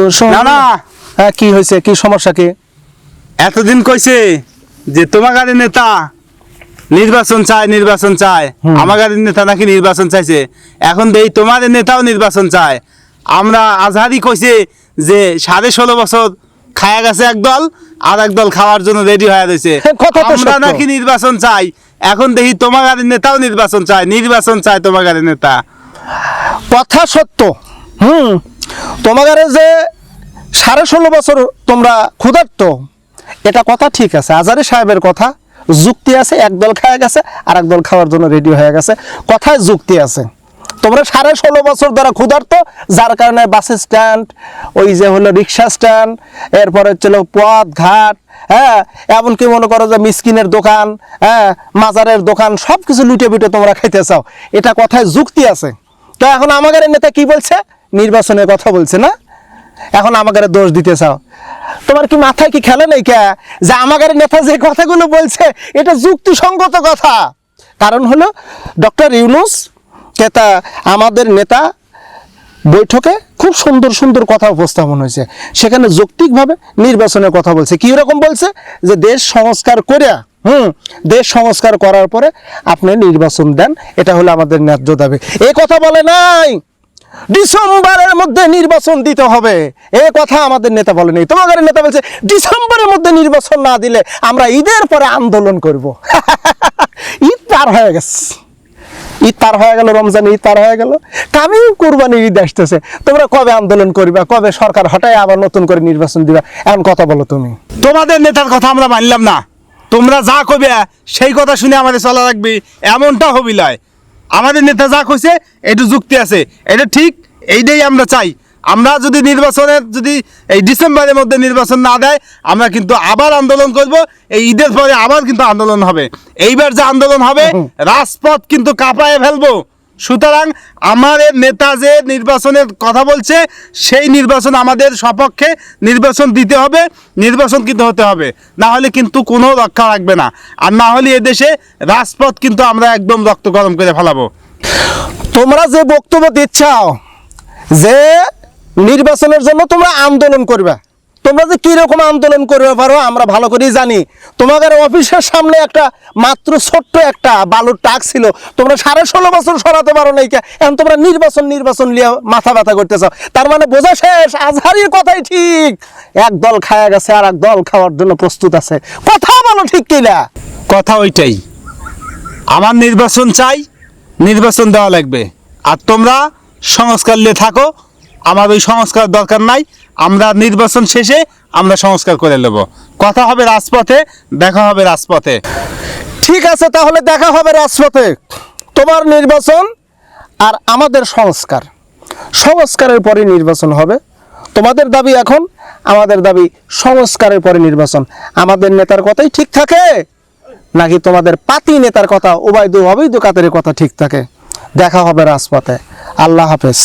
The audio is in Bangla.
তো না, না। হ্যাঁ কি হয়েছে? কি সমস্যা কি? এতদিন কইছে যে তোমার নেতা নির্বাচন চায় নির্বাচন চায়। আমার নেতা নাকি নির্বাচন চাইছে। এখন দেই তোমার নেতাও নির্বাচন চায়। আমরা আজহারি কইছে যে সাড়ে ষোলো বছর খায়া গেছে একদল আর একদল খাওয়ার জন্য রেডি হয়ে রয়েছে। হ্যাঁ, আমরা নাকি নির্বাচন চাই। এখন দেখি তোমার নেতাও নির্বাচন চায় নির্বাচন চায় তোমার নেতা। কথা সত্য। হুম। তোমাদের যে সাড়ে ষোলো বছর তোমরা ক্ষুধার্ত, এটা কথা ঠিক আছে। আজারি সাহেবের কথা, যুক্তি আছে, একদল খাওয়া গেছে আর একদল খাওয়ার জন্য রেডি হয়ে গেছে। কথায় যুক্তি আছে। তোমরা সাড়ে ষোলো বছর ধরে ক্ষুধার্ত, যার কারণে বাস স্ট্যান্ড ওই যে হলো রিক্সা স্ট্যান্ড এরপরে হচ্ছিল পথ ঘাট হ্যাঁ এমনকি মনে করো যে মিসকিনের দোকান হ্যাঁ মাজারের দোকান সব কিছু লুটে বুটে তোমরা খাইতে চাও। এটা কথায় যুক্তি আছে। তো এখন আমাদের নেতা কি বলছে? নির্বাচনের কথা বলছে না? এখন আমাদের দোষ দিতে চাও। তোমার কি মাথায় কি খেলে নেই কে? যে আমাদের নেতা যে কথাগুলো বলছে, এটা যুক্তিসঙ্গত কথা। কারণ হলো ডক্টর ইউনুস কেতা আমাদের নেতা বৈঠকে খুব সুন্দর সুন্দর কথা উপস্থাপন হয়েছে। সেখানে যৌক্তিকভাবে নির্বাচনের কথা বলছে। কি রকম বলছে? যে দেশ সংস্কার করে হুম, দেশ সংস্কার করার পরে আপনি নির্বাচন দেন। এটা হলো আমাদের ন্যায্য দাবি। এই কথা বলে নাই। ডিসেম্বরের মধ্যে নির্বাচন দিতে হবে। এই কথা আমাদের নেতা বলেনি। তোমাদের নেতা বলছে, ডিসেম্বরের মধ্যে নির্বাচন না দিলে আমরা ঈদের পরে আন্দোলন করব। ঈদ পার হয়ে গেছে। ঈদ পার হয়ে গেল, রমজান ঈদ পার হয়ে গেল। কামিং কুরবানির ঈদ আসতেছে। তোমরা কবে আন্দোলন করবা, কবে সরকার হটায় আবার নতুন করে নির্বাচন দিবা? এমন কথা বলো তুমি। তোমাদের নেতার কথা আমরা মানলাম না। তোমরা যা কবে সেই কথা শুনে আমাদের চলা রাখবি এমনটা হবি লয় আমাদের নেতা যা কইছে এটু যুক্তি আছে। এটা ঠিক এইটাই আমরা চাই। আমরা যদি নির্বাচনের যদি এই ডিসেম্বরের মধ্যে নির্বাচন না দেয় আমরা কিন্তু আবার আন্দোলন করব। এই ঈদের পরে আবার কিন্তু আন্দোলন হবে। এইবার যে আন্দোলন হবে রাজপথ কিন্তু কাঁপায় ফেলব। সুতরাং আমাদের নেতা যে নির্বাচনের কথা বলছে, সেই নির্বাচন আমাদের সপক্ষে নির্বাচন দিতে হবে, নির্বাচন কিন্তু হতে হবে। না হলে কিন্তু কোনো রক্ষা রাখবে না। আর না হলে এদেশে রাজপথ কিন্তু আমরা একদম রক্ত গরম করে ফেলাবো। তোমরা যে বক্তব্য দিচ্ছাও যে নির্বাচনের জন্য তোমরা আন্দোলন করবে তোমরা যে কীরকম আন্দোলন করবে পারো, আমরা ভালো করেই জানি। তোমাদের অফিসের সামনে একটা মাত্র ছোট্ট একটা বালুর টাক ছিল। তোমরা সাড়ে ষোলো বছর সরাতে পারো নাই এখন তোমরা নির্বাচন নির্বাচন নিয়ে মাথা ব্যথা করতেছ। তার মানে বোঝা শেষ, আজহারির কথাই ঠিক। এক দল খায়া গেছে আর এক দল খাওয়ার জন্য প্রস্তুত আছে। কথা বলো ঠিক কিনা? কথা ওইটাই। আমার নির্বাচন চাই, নির্বাচন দেওয়া লাগবে। আর তোমরা সংস্কার নিয়ে থাকো। আমার ওই সংস্কার দরকার নাই। আমরা নির্বাচন শেষে আমরা সংস্কার করে নেব। কথা হবে রাজপথে, দেখা হবে রাজপথে। ঠিক আছে, তাহলে দেখা হবে রাজপথে। তোমার নির্বাচন আর আমাদের সংস্কার। সংস্কারের পরে নির্বাচন হবে। তোমাদের দাবি এখন, আমাদের দাবি সংস্কারের পরে নির্বাচন। আমাদের নেতার কথাই ঠিক থাকে, নাকি তোমাদের পাতি নেতার কথা ওবায়দু অবৈধ কাতের কথা ঠিক থাকে? দেখা হবে রাজপথে। আল্লাহ হাফেজ।